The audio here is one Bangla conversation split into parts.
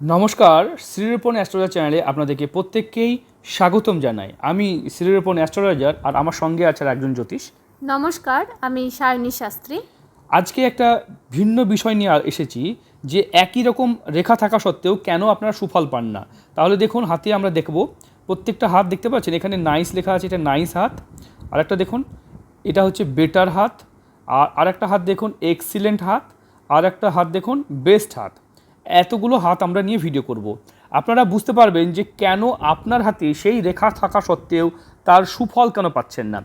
নমস্কার শ্রীরূপন অ্যাস্ট্রোলজার চ্যানেলে আপনাদেরকে প্রত্যেককেই স্বাগতম জানাই। আমি শ্রীরূপন অ্যাস্ট্রোলজার আর আমার সঙ্গে আছে একজন জ্যোতিষ। নমস্কার আমি সায়নী শাস্ত্রী। আজকে একটা ভিন্ন বিষয় নিয়ে এসেছি যে একই রকম রেখা থাকা সত্ত্বেও কেন আপনারা সুফল পান না? তাহলে দেখুন হাতে আমরা দেখব। প্রত্যেকটা হাত দেখতে পাচ্ছেন এখানে নাইস লেখা আছে এটা নাইস হাত। আর একটা দেখুন এটা হচ্ছে বেটার হাত। আর আরেকটা হাত দেখুন এক্সিলেন্ট হাত। আর একটা হাত দেখুন বেস্ট হাত। এতগুলো হাত আমরা নিয়ে ভিডিও করব। আপনারা বুঝতে পারবেন যে কেন আপনার হাতে সেই রেখা থাকা সত্ত্বেও তার সুফল কেন পাচ্ছেন না?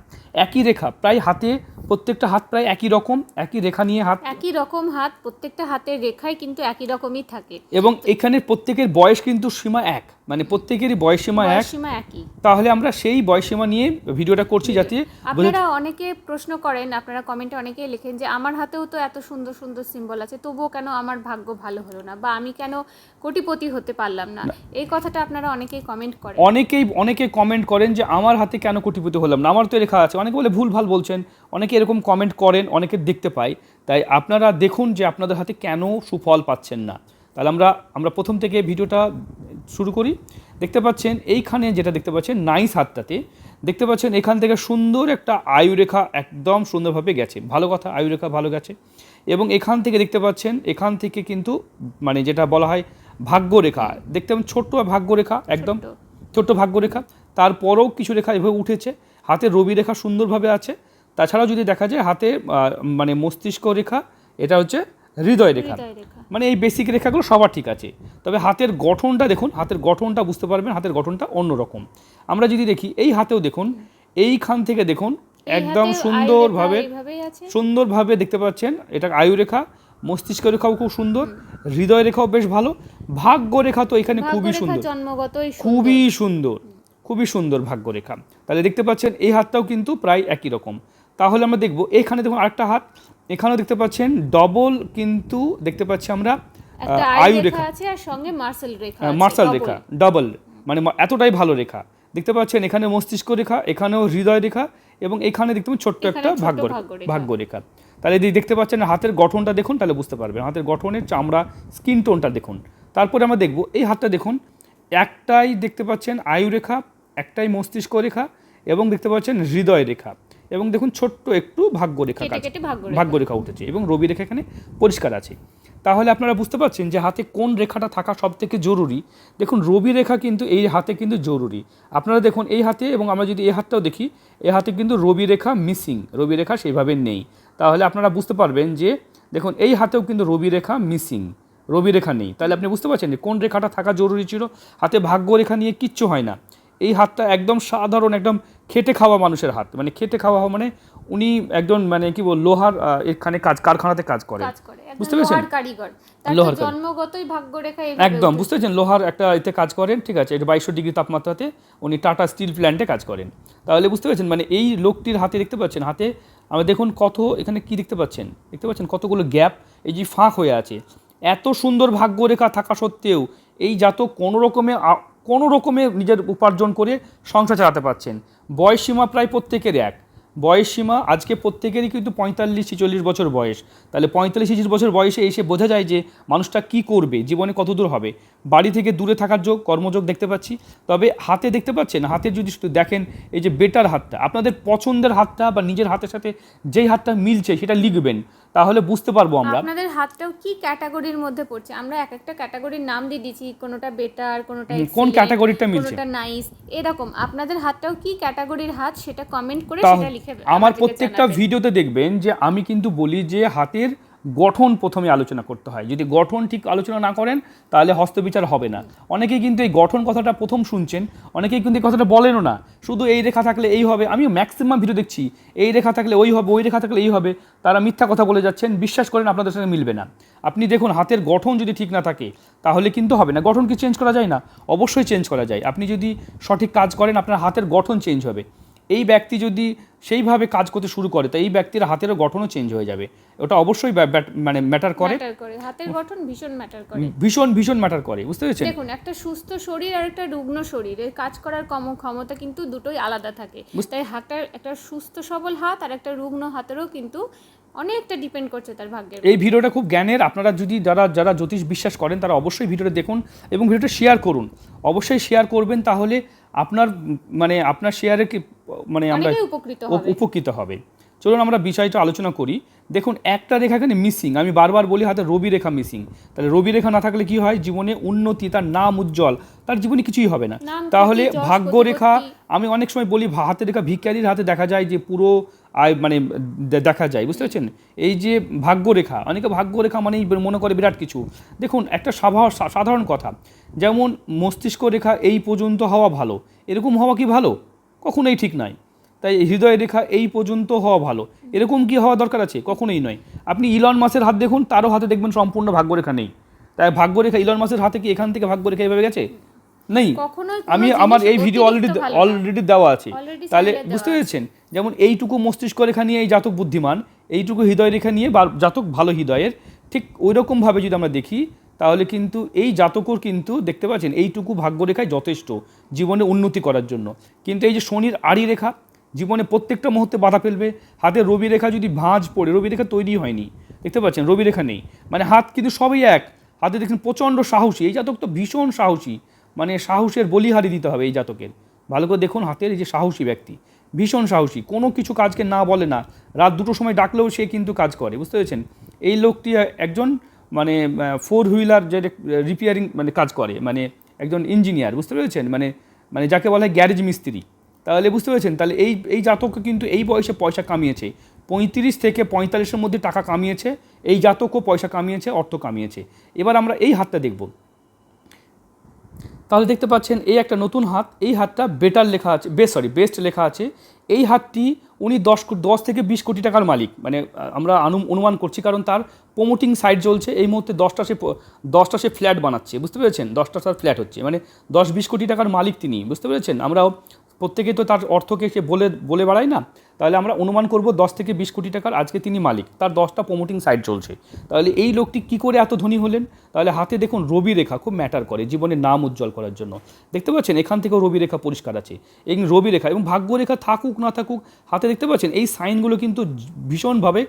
একই রেখা প্রায় হাতে প্রত্যেকটা হাত প্রায় একই রকম একই রেখা নিয়ে হাত একই রকম হাত প্রত্যেকটা হাতের রেখাই কিন্তু একই রকমই থাকে। এবং এখানে প্রত্যেকের বয়স কিন্তু সীমা এক মানে প্রত্যেকেরই বয়স সীমা এক। সীমা একই। তাহলে আমরা সেই বয়স সীমা নিয়ে ভিডিওটা করছি যাতে আপনারা অনেকে প্রশ্ন করেন আপনারা কমেন্টে অনেকেই লেখেন যে আমার হাতেও তো এত সুন্দর সুন্দর সিম্বল আছে তবুও কেন আমার ভাগ্য ভালো হলো না? বা আমি কেন কোটিপতি হতে পারলাম না? এই কথাটা আপনারা অনেকেই কমেন্ট করেন। অনেকেই অনেকে কমেন্ট করেন যে আমার হাতে কেন কোটিপতি হলাম না? আমার তো লেখা আছে। অনেকে বলে ভুল ভালো বলছেন অনেকে এরকম কমেন্ট করেন অনেকে দেখতে পাই। তাই আপনারা দেখুন যে আপনাদের হাতে কেন সুফল পাচ্ছেন না। তাহলে আমরা আমরা প্রথম থেকে ভিডিওটা শুরু করি। দেখতে পাচ্ছেন এইখানে যেটা দেখতে পাচ্ছেন নাইস হাতটাতে। দেখতে পাচ্ছেন এখান থেকে সুন্দর একটা আয়ুরেখা একদম সুন্দরভাবে গেছে। ভালো কথা আয়ুরেখা ভালো গেছে। এবং এখান থেকে দেখতে পাচ্ছেন এখান থেকে কিন্তু মানে যেটা বলা হয় ভাগ্যরেখা। দেখতে পাবেন ছোট্ট ভাগ্যরেখা একদম ছোট্ট। ছোট্ট ভাগ্যরেখা। তারপরেও কিছু রেখা এভাবে উঠেছে। হাতে রবি রেখা সুন্দরভাবে আছে। তাছাড়াও যদি দেখা যায় হাতে মানে মস্তিষ্ক রেখা এটা হচ্ছে হৃদয় রেখা। মানে এই বেসিক রেখাগুলো সবার ঠিক আছে। তবে হাতের গঠনটা দেখুন হাতের গঠনটা বুঝতে পারবেন হাতের গঠনটা অন্যরকম। আমরা যদি দেখি এই হাতেও দেখুন এইখান থেকে দেখুন একদম সুন্দরভাবে সুন্দরভাবে দেখতে পাচ্ছেন এটা আয়ু রেখা মস্তিষ্ক রেখাও খুব সুন্দর হৃদয় রেখাও বেশ ভালো ভাগ্য রেখা তো এখানে খুবই সুন্দর। খুবই সুন্দর। খুবই সুন্দর ভাগ্যরেখা। তাহলে দেখতে পাচ্ছেন এই হাতটাও কিন্তু প্রায় একই রকম। তাহলে আমরা দেখব এখানে দেখুন আরেকটা হাত এখানেও দেখতে পাচ্ছেন ডবল কিন্তু দেখতে পাচ্ছি আমরা আয়ু রেখা আছে আর সঙ্গে মার্সেল রেখা আছে, মার্শাল রেখা ডবল মানে এতটাই ভালো রেখা। দেখতে পাচ্ছেন এখানে মস্তিষ্ক রেখা এখানেও হৃদয় রেখা এবং এখানে দেখতে পাচ্ছেন ছোট্ট একটা ভাগ্য ভাগ্যরেখা। ভাগ্য রেখা তাহলে যদি দেখতে পাচ্ছেন হাতের গঠনটা দেখুন তাহলে বুঝতে পারবেন। হাতের গঠনের চামড়া স্কিন টোনটা দেখুন। তারপরে আমরা দেখব এই হাতটা দেখুন একটাই দেখতে পাচ্ছেন আয়ু রেখা একটাই মস্তিষ্ক রেখা এবং দেখতে পাচ্ছেন হৃদয় রেখা। এবং দেখুন ছোট্ট একটু ভাগ্য রেখা কাজ ভাগ্যরেখা। ভাগ্য রেখা উঠেছে এবং রবি রেখা এখানে পরিষ্কার আছে। তাহলে আপনারা বুঝতে পারছেন যে হাতে কোন রেখাটা থাকা সব থেকে জরুরি? দেখুন রবি রেখা কিন্তু এই হাতে কিন্তু জরুরি। আপনারা দেখুন এই হাতে এবং আমরা যদি এই হাতটাও দেখি এই হাতে কিন্তু রবি রেখা মিসিং রবি রেখা সেইভাবে নেই। তাহলে আপনারা বুঝতে পারবেন যে দেখুন এই হাতেও কিন্তু রবি রেখা মিসিং রবি রেখা নেই। তাহলে আপনি বুঝতে পারছেন যে কোন রেখাটা থাকা জরুরি ছিল? হাতে ভাগ্য রেখা নিয়ে কিচ্ছু হয় না। এই হাতটা একদম সাধারণ একদম খেটে খাওয়া মানুষের হাত। মানে খেটে খাওয়া মানে উনি একজন মানে কি বল লোহার এখানে কাজ কারখানাতে কাজ করেন করে বুঝতে পেরেছেন? লোহার। জন্মগতই ভাগ্যরেখা একদম বুঝতে পেরেছেন? লোহার একটা এতে কাজ করেন ঠিক আছে? এটা বাইশশো ডিগ্রি তাপমাত্রাতে উনি টাটা স্টিল প্ল্যান্টে কাজ করেন। তাহলে বুঝতে পেরেছেন? মানে এই লোকটির হাতে দেখতে পাচ্ছেন হাতে আমরা দেখুন কত এখানে কি দেখতে পাচ্ছেন? দেখতে পাচ্ছেন কতগুলো গ্যাপ এই যে ফাঁক হয়ে আছে। এত সুন্দর ভাগ্যরেখা থাকা সত্ত্বেও এই জাতক কোনো রকমে কোনো রকমে নিজের উপার্জন করে সংসার চালাতে পারছেন। বয়সীমা প্রায় প্রত্যেকের এক। বয়স সীমা আজকে প্রত্যেকেরই কিন্তু পঁয়তাল্লিশ ছেচল্লিশ বছর বয়স। তাহলে পঁয়তাল্লিশ ছেচল্লিশ বছর বয়সে এসে বোঝা যায় যে মানুষটা কি করবে জীবনে কত দূর হবে। বাড়ি থেকে দূরে থাকার যোগ কর্মযোগ দেখতে পাচ্ছি। তবে হাতে দেখতে পাচ্ছেন হাতের যদি শুধু দেখেন এই যে বেটার হাতটা আপনাদের পছন্দের হাতটা বা নিজের হাতের সাথে যেই হাতটা মিলছে সেটা লিখবেন তাহলে বুঝতে পারব আমরা। আপনাদের হাতটাও কি ক্যাটাগরির মধ্যে পড়ছে? আমরা এক একটা ক্যাটাগরির নাম দিয়ে দিয়েছি কোনোটা বেটার কোনোটা কোন ক্যাটাগরিটা মিলছে? কোনোটা নাইস এরকম। আপনাদের হাতটাও কি ক্যাটাগরির হাত সেটা কমেন্ট করে সেটা আমার প্রত্যেকটা ভিডিওতে দেখবেন যে আমি কিন্তু বলি যে হাতের গঠন প্রথমে আলোচনা করতে হয়। যদি গঠন ঠিক আলোচনা না করেন তাহলে হস্তবিচার হবে না। অনেকেই কিন্তু এই গঠন কথাটা প্রথম শুনছেন অনেকেই কিন্তু এই কথাটা বলেনও না। শুধু এই রেখা থাকলে এই হবে আমি ম্যাক্সিমাম ভিডিও দেখছি এই রেখা থাকলে ওই হবে ওই রেখা থাকলে এই হবে। তারা মিথ্যা কথা বলে যাচ্ছেন বিশ্বাস করেন আপনাদের সঙ্গে মিলবে না। আপনি দেখুন হাতের গঠন যদি ঠিক না থাকে তাহলে কিন্তু হবে না। গঠন কি চেঞ্জ করা যায় না অবশ্যই চেঞ্জ করা যায়। আপনি যদি সঠিক কাজ করেন আপনার হাতের গঠন চেঞ্জ হবে। এই ব্যক্তি যদি সেইভাবে কাজ করতে শুরু করে তো এই ব্যক্তির হাতেরও গঠনও চেঞ্জ হয়ে যাবে। ওটা অবশ্যই মানে ম্যাটার করে। ম্যাটার করে। হাতের গঠন ভীষণ ম্যাটার করে। ভীষণ ভীষণ ম্যাটার করে। বুঝতে পেরেছেন? দেখুন একটা সুস্থ শরীর আর একটা রুগ্ন শরীর এর কাজ করার কম ক্ষমতা কিন্তু দুটোই আলাদা থাকে। তাই হাতের একটা সুস্থ সবল হাত আর একটা রুগ্ন হাতেরও কিন্তু অনেকটা ডিপেন্ড করছে তার ভাগ্যের এই ভিডিওটা খুব জ্ঞানের। আপনারা যদি যারা যারা জ্যোতিষ বিশ্বাস করেন তারা অবশ্যই ভিডিওটা দেখুন এবং ভিডিওটা শেয়ার করুন। অবশ্যই শেয়ার করবেন তাহলে আপনার মানে আপনার শেয়ারে কি মানে আমরা উপকৃত হবে। চলুন আমরা বিষয়টা আলোচনা করি। দেখুন একটা রেখা এখানে মিসিং আমি বারবার বলি হাতে রবি রেখা মিসিং তাহলে রবি রেখা না থাকলে কি হয়? জীবনে উন্নতি তার নাম উজ্জ্বল। তার জীবনে কিছুই হবে না। তাহলে ভাগ্য রেখা আমি অনেক সময় বলি হাতের হাতে রেখা ভিক্ষারির হাতে দেখা যায় যে পুরো আয় মানে দেখা যায়, বুঝতে পারছেন? এই যে ভাগ্য রেখা অনেকে ভাগ্য রেখা মানেই মনে করে বিরাট কিছু। দেখুন, একটা সাধারণ কথা, যেমন মস্তিষ্ক রেখা এই পর্যন্ত হওয়া ভালো, এরকম হওয়া কি ভালো? কখনোই ঠিক নয় তাই হৃদয় রেখা এই পর্যন্ত হওয়া ভালো, এরকম কি হওয়া দরকার আছে? কখনোই নয়। আপনি ইলন মাসের হাত দেখুন, তারও হাতে দেখবেন সম্পূর্ণ ভাগ্যরেখা নেই। তাই ভাগ্যরেখা ইলন মাসের হাতে কি এখান থেকে ভাগ্যরেখা এভাবে গেছে? নেই। আমি আমার এই ভিডিও অলরেডি অলরেডি দেওয়া আছে। তাহলে বুঝতে পেরেছেন? যেমন এইটুকু মস্তিষ্ক রেখা নিয়ে এই জাতক বুদ্ধিমান এইটুকু হৃদয় রেখা নিয়ে বা- জাতক ভালো হৃদয়ের ঠিক ওই রকমভাবে যদি আমরা দেখি তাহলে কিন্তু এই জাতকর কিন্তু দেখতে পাচ্ছেন এইটুকু ভাগ্যরেখায় যথেষ্ট জীবনে উন্নতি করার জন্য। কিন্তু এই যে শনির আড়ি রেখা জীবনে প্রত্যেকটা মুহূর্তে বাধা ফেলবে। হাতে রবি রেখা যদি ভাঁজ পড়ে রবি রেখা তৈরি হয়নি। দেখতে পাচ্ছেন রবি রেখা নেই। মানে হাত কিন্তু সবই এক। হাতে দেখছেন প্রচণ্ড সাহসী। এই জাতক তো ভীষণ সাহসী। মানে সাহসের বলিহারি দিতে হবে এই জাতকের। ভালো করে দেখুন হাতের এই যে সাহসী ব্যক্তি, ভীষণ সাহসী, কোনো কিছু কাজকে না বলে না, রাত দুটোর সময় ডাকলেও সে কিন্তু কাজ করে, বুঝতে পেরেছেন? এই লোকটি একজন মানে ফোর হুইলার যে রিপেয়ারিং মানে কাজ করে মানে একজন ইঞ্জিনিয়ার বুঝতে পেরেছেন? মানে মানে যাকে বলা হয় গ্যারেজ মিস্ত্রি। তাহলে বুঝতে পেরেছেন? তাহলে এই এই জাতক কিন্তু এই বয়সে পয়সা কামিয়েছে। পঁয়ত্রিশ থেকে পঁয়তাল্লিশের মধ্যে টাকা কামিয়েছে, এই জাতকও পয়সা কামিয়েছে, অর্থ কামিয়েছে। এবার আমরা এই হাতটা দেখব। তাহলে দেখতে পাচ্ছেন এই একটা নতুন হাত, এই হাতটা বেটার লেখা আছে বেস্ট সরি বেস্ট লেখা আছে। এই হাতটি উনি দশ দশ থেকে বিশ কোটি টাকার মালিক। মানে আমরা অনুমান করছি কারণ তার প্রমোটিং সাইট চলছে, এই মুহূর্তে দশটা সে দশটা সে ফ্ল্যাট বানাচ্ছে, বুঝতে পেরেছেন? দশটা তার ফ্ল্যাট হচ্ছে। মানে দশ বিশ কোটি টাকার মালিক তিনি, বুঝতে পেরেছেন? আমরাও প্রত্যেকে তো তার অর্থকে সে বলে বলে বেড়ায় না। তাহলে আমরা অনুমান করব দশ থেকে বিশ কোটি টাকার আজকে তিনি মালিক, তার দশটা প্রমোটিং সাইট চলছে। তাহলে এই লোকটি কি করে এত ধনী হলেন? তাহলে হাতে দেখুন রবি রেখা খুব ম্যাটার করে জীবনের নাম উজ্জ্বল করার জন্য। দেখতে পাচ্ছেন, এখান থেকেও রবি রেখা পরিষ্কার আছে। এই রবি রেখা এবং ভাগ্য রেখা থাকুক না থাকুক, হাতে দেখতে পাচ্ছেন, এই সাইনগুলো কিন্তু ভীষণভাবে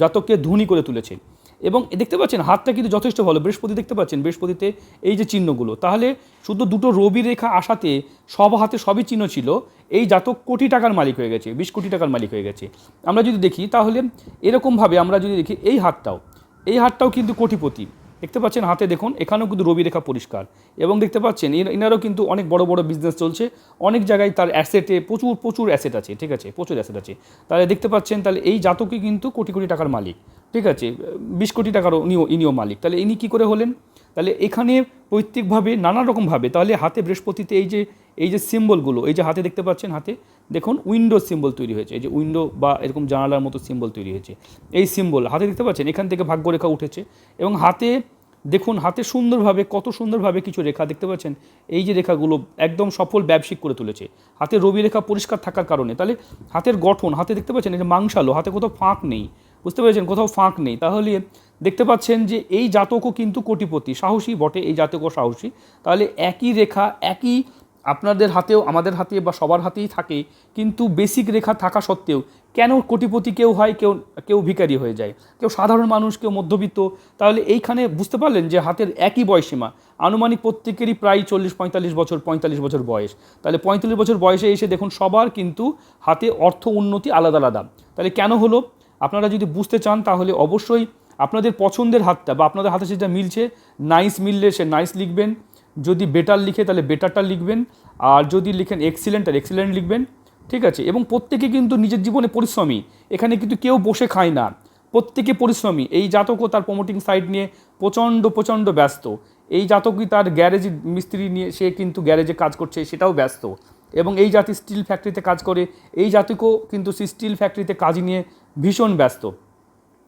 জাতককে ধনী করে তুলেছে। এবং দেখতে পাচ্ছেন, হাতটা কিন্তু যথেষ্ট ভালো। বৃহস্পতি দেখতে পাচ্ছেন, বৃহস্পতিতে এই যে চিহ্নগুলো। তাহলে শুধু দুটো রবি রেখা আসাতে সব হাতে সবই চিহ্ন ছিল, এই জাতক কোটি টাকার মালিক হয়ে গেছে, বিশ কোটি টাকার মালিক হয়ে গেছে। আমরা যদি দেখি, তাহলে এরকমভাবে আমরা যদি দেখি, এই হাতটাও এই হাতটাও কিন্তু কোটিপতি। দেখতে পাচ্ছেন হাতে দেখুন, এখানেও কিন্তু রবি রেখা পরিষ্কার। এবং দেখতে পাচ্ছেন এনারও কিন্তু অনেক বড় বড় বিজনেস চলছে। অনেক জায়গায় তার অ্যাসেটে প্রচুর প্রচুর অ্যাসেট আছে, ঠিক আছে? প্রচুর অ্যাসেট আছে। তাহলে দেখতে পাচ্ছেন, তাহলে এই জাতকই কিন্তু কোটি কোটি টাকার মালিক, ঠিক আছে? বিশ কোটি টাকারও ইনিও ইনিও মালিক। তাহলে ইনি কী করে হলেন? তাহলে এখানে পৈতৃকভাবে নানা রকমভাবে তাহলে হাতে বৃহস্পতিতে এই যে এই যে সিম্বলগুলো এই যে হাতে দেখতে পাচ্ছেন হাতে দেখুন উইন্ডো সিম্বল তৈরি হয়েছে, এই যে উইন্ডো বা এরকম জানালার মতো সিম্বল তৈরি হয়েছে। এই সিম্বল, হাতে দেখতে পাচ্ছেন? এখান থেকে ভাগ্যরেখা উঠেছে এবং হাতে দেখুন, হাতে সুন্দরভাবে, কত সুন্দরভাবে কিছু রেখা দেখতে পাচ্ছেন? এই যে রেখাগুলো একদম সফল ব্যবসায়িক করে তুলেছে। হাতে রবি রেখা পরিষ্কার থাকার কারণে, তাহলে হাতের গঠন, হাতে দেখতে পাচ্ছেন যে মাংসালো, হাতে কোথাও ফাঁক নেই, বুঝতে পেরেছেন? কোথাও ফাঁক নেই। তাহলে দেখতে পাচ্ছেন যে এই জাতকও কিন্তু কোটিপতি, সাহসী বটে, এই জাতকও সাহসী। তাহলে একই রেখা, একই আপনাদের হাতেও, আমাদের হাতে বা সবার হাতেই থাকে, কিন্তু বেসিক রেখা থাকা সত্ত্বেও কেন কোটিপতি কেউ হয়, কেউ কেউ ভিখারি হয়ে যায়? কেউ সাধারণ মানুষ, কেউ মধ্যবিত্ত, তাহলে এইখানে বুঝতে পারলেন যে হাতের একই বয়সীমা, আনুমানিক প্রত্যেকেরই প্রায় চল্লিশ, পঁয়তাল্লিশ বছর পঁয়তাল্লিশ বছর বয়স। তাহলে পঁয়তাল্লিশ বছর বয়সে এসে দেখুন, সবার কিন্তু হাতে অর্থ উন্নতি আলাদা আলাদা। তাহলে কেন হলো? আপনারা যদি বুঝতে চান, তাহলে অবশ্যই আপনাদের পছন্দের হাতটা বা আপনাদের হাতে সেটা মিলছে নাইস মিললে সে নাইস লিখবেন। যদি বেটার লিখে, তাহলে বেটারটা লিখবেন। আর যদি লিখেন এক্সিলেন্ট আর এক্সিলেন্ট লিখবেন। ঠিক আছে? এবং প্রত্যেকে কিন্তু নিজের জীবনে পরিশ্রমী। এখানে কিন্তু কেউ বসে খায় না। প্রত্যেকে পরিশ্রমী। এই জাতকও তার প্রমোটিং সাইট নিয়ে প্রচণ্ড প্রচণ্ড ব্যস্ত। এই জাতকই তার গ্যারেজ মিস্ত্রি নিয়ে সে কিন্তু গ্যারেজে কাজ করছে, সেটাও ব্যস্ত। এবং এই জাতি স্টিল ফ্যাক্টরিতে কাজ করে। এই জাতকও কিন্তু সেই স্টিল ফ্যাক্টরিতে কাজ নিয়ে ভীষণ ব্যস্ত।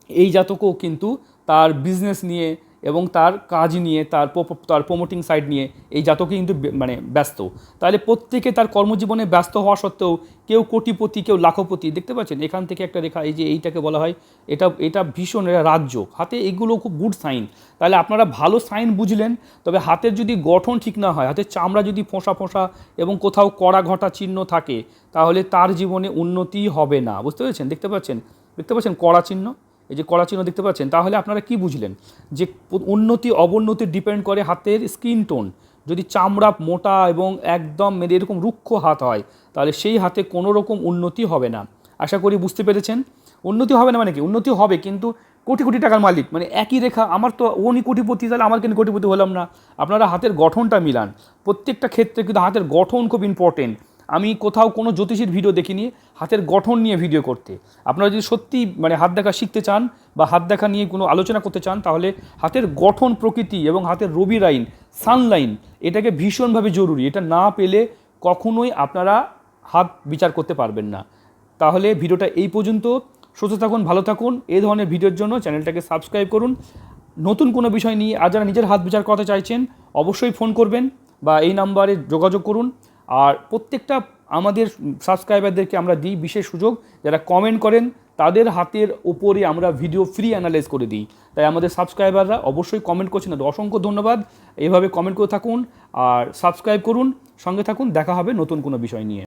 এই জাতকও কিন্তু তার বিজনেস নিয়ে এবং তার কাজ নিয়ে, তার তার প্রমোটিং সাইড নিয়ে এই জাতকে কিন্তু মানে ব্যস্ত। তাহলে প্রত্যেকে তার কর্মজীবনে ব্যস্ত হওয়া সত্ত্বেও কেউ কোটিপতি, কেউ লাখপতি, দেখতে পাচ্ছেন? এখান থেকে একটা রেখা, এই যে এইটাকে বলা হয়, এটা এটা ভীষণ এটা রাজ্য। হাতে এগুলো খুব গুড সাইন তাহলে আপনারা ভালো সাইন বুঝলেন, তবে হাতের যদি গঠন ঠিক না হয়, হাতের চামড়া যদি ফোঁসা ফোঁসা এবং কোথাও কড়া ঘটা চিহ্ন থাকে, তাহলে তার জীবনে উন্নতি হবে না। বুঝতে পেরেছেন? দেখতে পাচ্ছেন? দেখতে পাচ্ছেন কড়া চিহ্ন? এই যে কড়া চিহ্ন দেখতে পাচ্ছেন, তাহলে আপনারা কি বুঝলেন? যে উন্নতি, অবনতি ডিপেন্ড করে হাতের স্কিন টোন যদি চামড়া মোটা এবং একদম মেরে এরকম রুক্ষ হাত হয়, তাহলে সেই হাতে কোনো রকম উন্নতি হবে না। আশা করি বুঝতে পেরেছেন? উন্নতি হবে না মানে কি? উন্নতি হবে, কিন্তু কোটি কোটি টাকার মালিক মানে একই রেখা, আমার তো উনি কোটিপতি, তাহলে আমার কেন কোটিপতি হলাম না? আপনারা হাতের গঠনটা মিলান। প্রত্যেকটা ক্ষেত্রে কিন্তু হাতের গঠন খুব ইম্পর্টেন্ট আমি কোথাও কোনো জ্যোতিষীর ভিডিও দেখিনি, হাতের গঠন নিয়ে ভিডিও করতে। আপনারা যদি সত্যি মানে হাত দেখা শিখতে চান বা হাত দেখা নিয়ে কোনো আলোচনা করতে চান, তাহলে হাতের গঠন প্রকৃতি এবং হাতের রবি লাইন সানলাইন এটাকে ভীষণভাবে জরুরি। এটা না পেলে কখনোই আপনারা হাত বিচার করতে পারবেন না। তাহলে ভিডিওটা এই পর্যন্ত। সুস্থ থাকুন, ভালো থাকুন। এই ধরনের ভিডিওর জন্য চ্যানেলটাকে সাবস্ক্রাইব করুন। নতুন কোনো বিষয় নিয়ে আর যারা নিজের হাত বিচার করতে চাইছেন, অবশ্যই ফোন করবেন বা এই নাম্বারে যোগাযোগ করুন। আর প্রত্যেকটা আমাদের সাবস্ক্রাইবারদেরকে আমরা দিই বিশেষ সুযোগ, যারা কমেন্ট করেন, তাদের হাতের ওপরে আমরা ভিডিও ফ্রি অ্যানালাইজ করে দিই। তাই আমাদের সাবস্ক্রাইবাররা অবশ্যই কমেন্ট করছেন না অসংখ্য ধন্যবাদ। এভাবে কমেন্ট করে থাকুন আর সাবস্ক্রাইব করুন। সঙ্গে থাকুন, দেখা হবে নতুন কোনো বিষয় নিয়ে।